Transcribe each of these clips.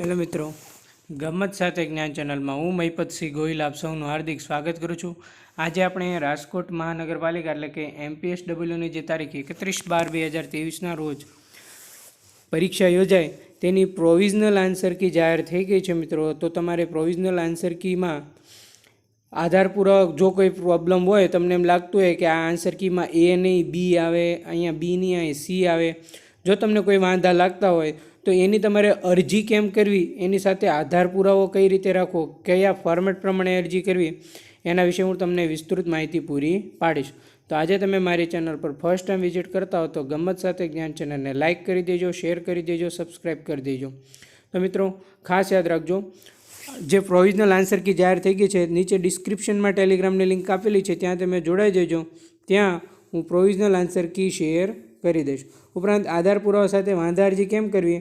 Hello મિત્રો. ગમત સાથે જ્ઞાન ચેનલમાં હું મહિપતસિંહ ગોહિલ આપ સૌનું હાર્દિક સ્વાગત કરું છું. આજે આપણે રાજકોટ મહાનગરપાલિકા એટલે કે એમપીએસ ડબલ્યુની જે તારીખ એકત્રીસ બાર બે હજાર ત્રેવીસના રોજ પરીક્ષા યોજાય, તેની પ્રોવિઝનલ આન્સર કી જાહેર થઈ ગઈ છે મિત્રો. તો તમારે પ્રોવિઝનલ આન્સર કીમાં આધારપૂર્વક જો કોઈ પ્રોબ્લેમ હોય, તમને એમ લાગતું હોય કે આ આન્સર કીમાં એ નહીં બી આવે, અહીંયા બી નહીં અહીં સી આવે. જો તમને કોઈ વાંધા લાગતા હોય તો એની તમારે અરજી કેમ કરવી? એની સાથે આધાર પુરાવો કઈ રીતે રાખવો? કયા ફોર્મેટ પ્રમાણે અરજી કરવી? એના વિશે હું તમને વિસ્તૃત માહિતી પૂરી પાડીશ. તો આજે તમે મારી ચેનલ પર ફર્સ્ટ ટાઈમ વિઝિટ કરતા હો તો ગમત સાથે જ્ઞાન ચેનલને લાઇક કરી દેજો શેર કરી દેજો સબસ્ક્રાઈબ કરી દેજો. તો મિત્રો, ખાસ યાદ રાખજો, જે પ્રોવિઝનલ આન્સર કી જાહેર થઈ ગઈ છે, નીચે ડિસ્ક્રિપ્શનમાં ટેલિગ્રામની લિંક આપેલી છે ત્યાં તમે જોડાઈ જજો. ત્યાં હું પ્રોવિઝનલ આન્સર કી શેર કરી દઈશ. ઉપરાંત આધાર પુરાવા સાથે વાંધા અરજી કેમ કરવી?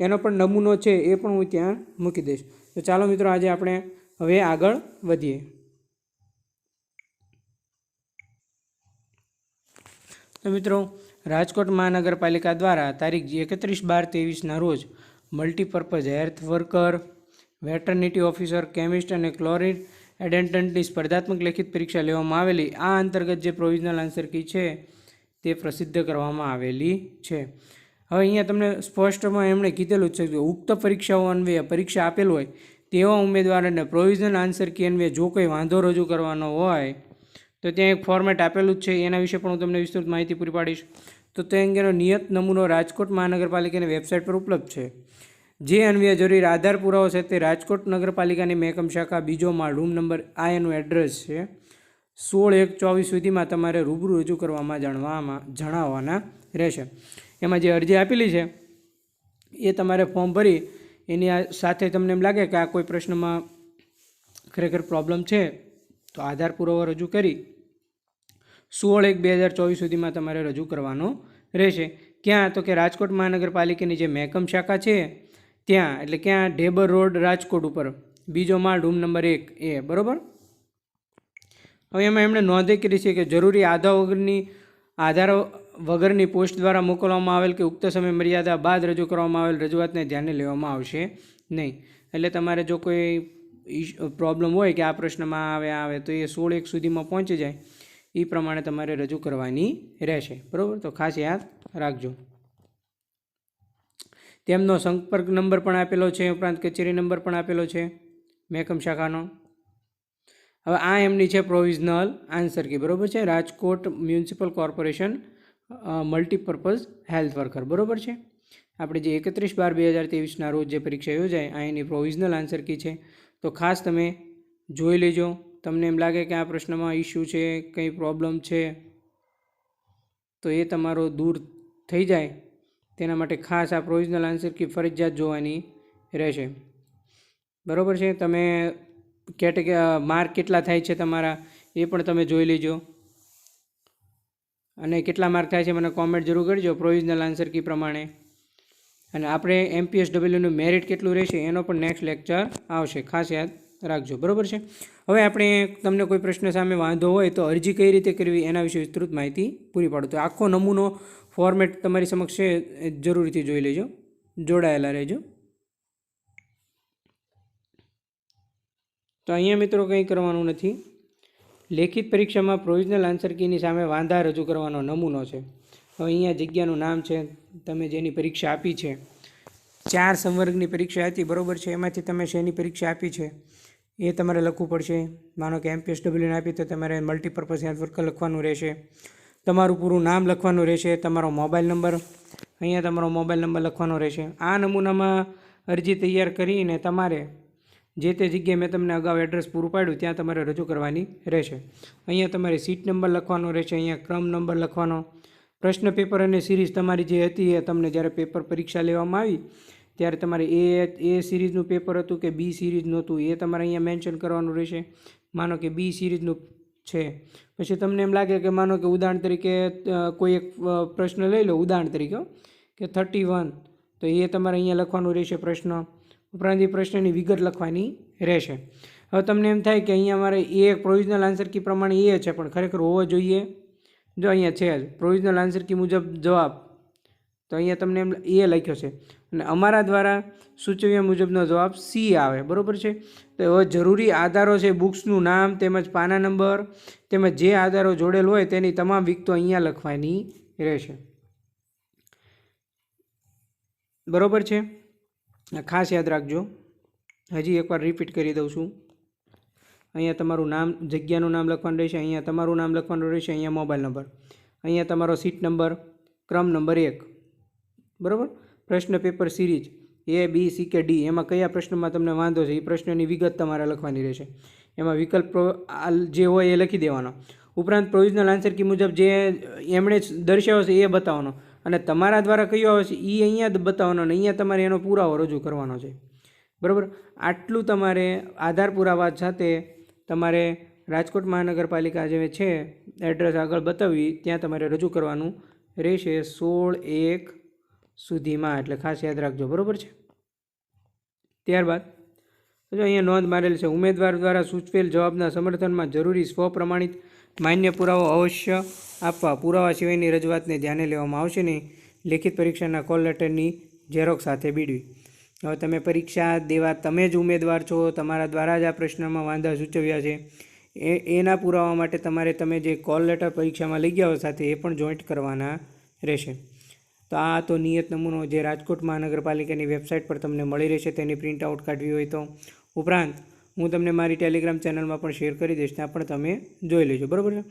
એનો પણ નમૂનો છે એ પણ હું ત્યાં મૂકી દઈશ. તો ચાલો મિત્રો, આજે આપણે હવે આગળ વધીએ. તો મિત્રો, રાજકોટ મહાનગરપાલિકા દ્વારા તારીખ એકત્રીસ બાર ત્રેવીસના રોજ multipurpose health worker, veterinary officer, chemist અને ક્લોરિન એડેન્ટન્ટની સ્પર્ધાત્મક લેખિત પરીક્ષા લેવામાં આવેલી. આ અંતર્ગત જે પ્રોવિઝનલ આન્સર કી છે તે પ્રસિદ્ધ કરવામાં આવેલી છે. હવે અહીંયા તમને સ્પષ્ટમાં એમણે કીધેલું છે કે ઉક્ત પરીક્ષાઓ અન્વયે પરીક્ષા આપેલ હોય તેવા ઉમેદવારોને પ્રોવિઝનલ આન્સર કી અન્વયે જો કોઈ વાંધો રજૂ કરવાનો હોય તો ત્યાં એક ફોર્મેટ આપેલું જ છે. એના વિશે પણ હું તમને વિસ્તૃત માહિતી પૂરી પાડીશ. તો તે અંગેનો નિયત નમૂનો રાજકોટ મહાનગરપાલિકાની વેબસાઇટ પર ઉપલબ્ધ છે. જે અન્વયે જરૂરી આધાર પુરાવો છે તે રાજકોટ નગરપાલિકાની મહેકમ શાખા બીજો માળ રૂમ નંબર આ એનું એડ્રેસ છે. સોળ એક ચોવીસ સુધીમાં તમારે રૂબરૂ રજૂ કરવામાં જાણવામાં, જણાવવાના રહેશે. એમાં જે અરજી આપેલી છે, એ તમારે ફોર્મ ભરી એની સાથે તમને એમ લાગે કે આ કોઈ પ્રશ્નમાં ખરેખર પ્રોબ્લેમ છે, તો આધાર પુરાવો રજૂ કરી સોળ એક બે હજાર ચોવીસ સુધીમાં તમારે રજૂ કરવાનો રહેશે. ક્યાં? તો કે રાજકોટ મહાનગરપાલિકાની જે મહેકમ શાખા છે, ત્યાં, એટલે ક્યાં? ઢેબર રોડ રાજકોટ ઉપર. બીજો માળ રૂમ નંબર એક, એ, બરાબર? હવે એમાં એમણે નોંધે કરી છે કે જરૂરી આધાર વગરની આધાર વગરની પોસ્ટ દ્વારા મોકલવામાં આવેલ કે ઉક્ત સમય મર્યાદા બાદ રજૂ કરવામાં આવેલ રજૂઆતને ધ્યાને લેવામાં આવશે નહીં. એટલે તમારે જો કોઈ પ્રોબ્લેમ હોય કે આ પ્રશ્નમાં આવે આવે, તો એ સોળ એક સુધીમાં પહોંચી જાય. એ પ્રમાણે તમારે રજૂ કરવાની રહેશે. બરાબર? તો ખાસ યાદ રાખજો. તેમનો સંપર્ક નંબર પણ આપેલો છે, ઉપરાંત કચેરી નંબર પણ આપેલો છે, મહેકમ શાખાનો. હવે આ એમની છે પ્રોવિઝનલ આન્સર કી બરાબર છે? Rajkot municipal corporation multipurpose health worker બરાબર છે? આપણે જે એકત્રીસ બાર બે હજાર ત્રેવીસના રોજ જે પરીક્ષા યોજાય, આ એની પ્રોવિઝનલ આન્સર કી છે. તો ખાસ તમે જોઈ લેજો. તમને એમ લાગે કે આ પ્રશ્નમાં ઇસ્યુ છે, કંઈ પ્રોબ્લેમ છે, તો એ તમારો દૂર થઈ જાય. તેના માટે ખાસ આ પ્રોવિઝનલ આન્સર કી ફરજિયાત જોવાની રહેશે. બરાબર છે? તમે કેટેગ માર્ક કેટલા થાય છે તમારા, એ પણ તમે જોઈ લેજો. અને કેટલા માર્ક થાય છે મને કોમેન્ટ જરૂર કરજો પ્રોવિઝનલ આન્સર કી પ્રમાણે. અને આપણે એમપીએસ ડબલ્યુનું મેરિટ કેટલું રહેશે એનો પણ નેક્સ્ટ લેક્ચર આવશે. ખાસ યાદ રાખજો. બરાબર છે? હવે આપણે તમને કોઈ પ્રશ્ન સામે વાંધો હોય તો અરજી કઈ રીતે કરવી એના વિશે વિસ્તૃત માહિતી પૂરી પાડો. તો આખો નમૂનો ફોર્મેટ તમારી સમક્ષ છે જરૂરથી જોઈ લેજો. જોડાયેલા રહેજો. તો અહીંયા મિત્રો કંઈ કરવાનું નથી. લેખિત પરીક્ષામાં પ્રોવિઝનલ આન્સર કીની સામે વાંધા રજૂ કરવાનો નમૂનો છે. હવે અહીંયા જગ્યાનું નામ છે, તમે જેની પરીક્ષા આપી છે. ચાર સંવર્ગની પરીક્ષા હતી, બરાબર છે? એમાંથી તમે શેની પરીક્ષા આપી છે? એ તમારે લખવું પડશે. માનો કે એમપીએસ ડબલ્યુને આપી, તો તમારે મલ્ટીપર્પઝ નેટવર્ક લખવાનું રહેશે. તમારું પૂરું નામ લખવાનું રહેશે, તમારો મોબાઈલ નંબર, અહીંયા તમારો મોબાઈલ નંબર લખવાનો રહેશે. આ નમૂનામાં અરજી તૈયાર કરીને તમારે જે તે જગ્યાએ મેં તમને અગાઉ એડ્રેસ પૂરું પાડ્યું, ત્યાં તમારે રજૂ કરવાની રહેશે. અહીંયા તમારે સીટ નંબર લખવાનો રહેશે, અહીંયા ક્રમ નંબર લખવાનો. પ્રશ્ન પેપર અને સિરીઝ તમારી જે હતી એ તમને જ્યારે પેપર પરીક્ષા લેવામાં આવી, ત્યારે તમારે એ એ સિરીઝનું પેપર હતું કે બી સિરીઝનું હતું એ તમારે અહીંયા મેન્શન કરવાનું રહેશે. માનો કે બી સિરીઝનું છે. પછી તમને એમ લાગે કે માનો કે ઉદાહરણ તરીકે કોઈ એક પ્રશ્ન લઈ લો, ઉદાહરણ તરીકે કે થર્ટી વન તો એ તમારે અહીંયા લખવાનું રહેશે પ્રશ્ન. ઉપરાંત એ પ્રશ્નની વિગત લખવાની રહેશે. હવે તમને એમ થાય કે અહીંયા મારે એ એક પ્રોવિઝનલ આન્સર કી પ્રમાણે એ છે, પણ ખરેખર હોવો જોઈએ? જો અહીંયા છે જ પ્રોવિઝનલ આન્સર કી મુજબ જવાબ. તો અહીંયા તમને એમ એ લખ્યો છે. અને અમારા દ્વારા સૂચવ્યા મુજબનો જવાબ સી આવે, બરાબર છે? તો હવે જરૂરી આધારો છે, બુક્સનું નામ, તેમજ પાના નંબર, તેમજ જે આધારો જોડેલ હોય તેની તમામ વિગતો અહીંયા લખવાની રહેશે. બરાબર છે? ખાસ યાદ રાખજો, હજી એકવાર રિપીટ કરી દઉં છું. અહીંયા તમારું નામ, જગ્યાનું નામ લખવાનું રહેશે, અહીંયા તમારું નામ લખવાનું રહેશે, અહીંયા મોબાઈલ નંબર. અહીંયા તમારો સીટ નંબર ક્રમ નંબર એક. બરાબર? પ્રશ્ન paper series, A, B, C, કે, ડી, એમાં કયા પ્રશ્નમાં તમને વાંધો છે? એ પ્રશ્નની વિગત તમારે લખવાની રહેશે. એમાં વિકલ્પ જે હોય એ લખી દેવાનો. ઉપરાંત પ્રોવિઝનલ આન્સર કી મુજબ જે એમણે દર્શાવ્યો છે એ બતાવવાનો. અને તમારા દ્વારા કયો આવે છે એ અહીંયા જ બતાવવાનો અને અહીંયા તમારે એનો પુરાવો રજૂ કરવાનો છે. બરાબર? આટલું તમારે આધાર પુરાવા સાથે તમારે રાજકોટ મહાનગરપાલિકા જે છે, એડ્રેસ આગળ બતાવી ત્યાં તમારે રજૂ કરવાનું રહેશે સોળ એક સુધીમાં, એટલે ખાસ યાદ રાખજો, બરાબર છે? ત્યારબાદ, જો અહીંયા નોંધ મારેલ છે, ઉમેદવાર દ્વારા સૂચવેલ જવાબના સમર્થનમાં જરૂરી સ્વપ્રમાણિત માન્ય પુરાવો અવશ્ય આપવા. પુરાવા સિવાયની રજૂઆતને ધ્યાને લેવામાં આવશે નહીં. લેખિત પરીક્ષાના કોલ લેટરની ઝેરોક્ષ સાથે બીડવી. હવે તમે પરીક્ષા દેવા તમે જ ઉમેદવાર છો. તમારા દ્વારા જ આ પ્રશ્નમાં વાંધા સૂચવ્યા છે. એ, એના પુરાવા માટે તમારે તમે જે કોલ લેટર પરીક્ષામાં લઈ ગયા હો સાથે એ પણ જોઈન્ટ કરવાના રહેશે. તો આ તો નિયત નમૂનો જે રાજકોટ મહાનગરપાલિકાની વેબસાઇટ પર તમને મળી રહેશે. તેની પ્રિન્ટ આઉટ કાઢવી હોય તો. ઉપરાંત હું તમને મારી ટેલિગ્રામ ચેનલમાં પણ શેર કરી દઈશ, ત્યાં પણ તમે જોઈ લેજો, બરાબર છે?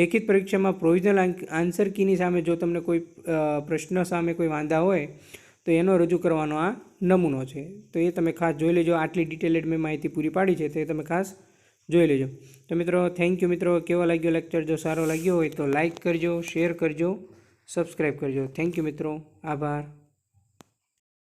લેખિત પરીક્ષામાં પ્રોવિઝનલ આન્સર કીની સામે જો તમને કોઈ પ્રશ્ન સામે કોઈ વાંધા હોય, તો એનો રજૂ કરવાનો આ નમૂનો છે. તો એ તમે ખાસ જોઈ લેજો, આટલી ડિટેલેડ મેં માહિતી પૂરી પાડી છે, તો તમે ખાસ જોઈ લેજો. તો મિત્રો થેન્ક યુ મિત્રો, કેવો લાગ્યો લેક્ચર જો સારો લાગ્યો હોય તો લાઇક કરજો શેર કરજો સબસ્ક્રાઈબ કરજો. થેન્ક યુ મિત્રો, આભાર.